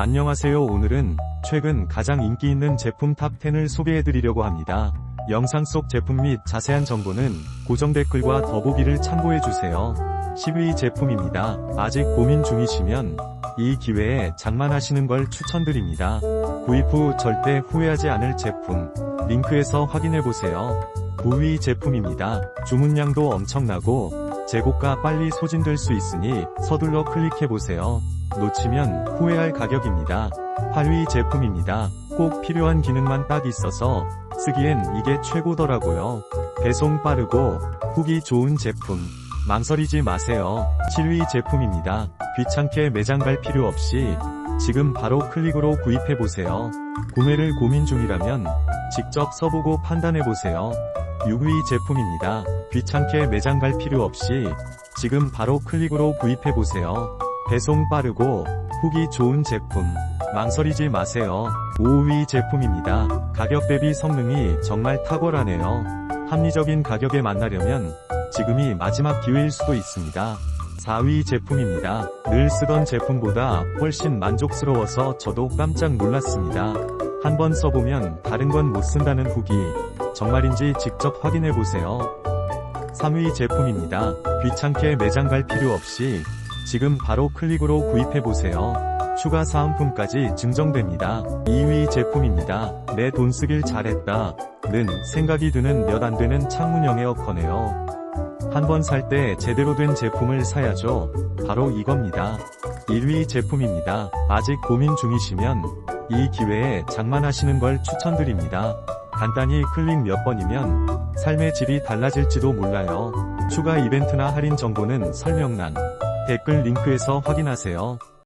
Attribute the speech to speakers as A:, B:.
A: 안녕하세요 오늘은 최근 가장 인기 있는 제품 탑10을 소개해드리려고 합니다. 영상 속 제품 및 자세한 정보는 고정 댓글과 더보기를 참고해주세요. 10위 제품입니다. 아직 고민 중이시면 이 기회에 장만하시는 걸 추천드립니다. 구입 후 절대 후회하지 않을 제품 링크에서 확인해보세요. 9위 제품입니다. 주문량도 엄청나고 재고가 빨리 소진될 수 있으니 서둘러 클릭해보세요. 놓치면 후회할 가격입니다. 8위 제품입니다. 꼭 필요한 기능만 딱 있어서 쓰기엔 이게 최고더라고요. 배송 빠르고 후기 좋은 제품. 망설이지 마세요. 7위 제품입니다. 귀찮게 매장 갈 필요 없이 지금 바로 클릭으로 구입해보세요. 구매를 고민 중이라면 직접 써보고 판단해보세요. 6위 제품입니다. 귀찮게 매장 갈 필요 없이 지금 바로 클릭으로 구입해보세요. 배송 빠르고 후기 좋은 제품. 망설이지 마세요. 5위 제품입니다. 가격 대비 성능이 정말 탁월하네요. 합리적인 가격에 만나려면 지금이 마지막 기회일 수도 있습니다. 4위 제품입니다. 늘 쓰던 제품보다 훨씬 만족스러워서 저도 깜짝 놀랐습니다. 한번 써보면 다른 건 못 쓴다는 후기. 정말인지 직접 확인해 보세요. 3위 제품입니다. 귀찮게 매장 갈 필요 없이 지금 바로 클릭으로 구입해 보세요. 추가 사은품까지 증정됩니다. 2위 제품입니다. 내 돈 쓰길 잘했다. 는 생각이 드는 몇 안 되는 창문형 에어컨이에요. 한 번 살 때 제대로 된 제품을 사야죠. 바로 이겁니다. 1위 제품입니다. 아직 고민 중이시면 이 기회에 장만하시는 걸 추천드립니다. 간단히 클릭 몇 번이면 삶의 질이 달라질지도 몰라요. 추가 이벤트나 할인 정보는 설명란, 댓글 링크에서 확인하세요.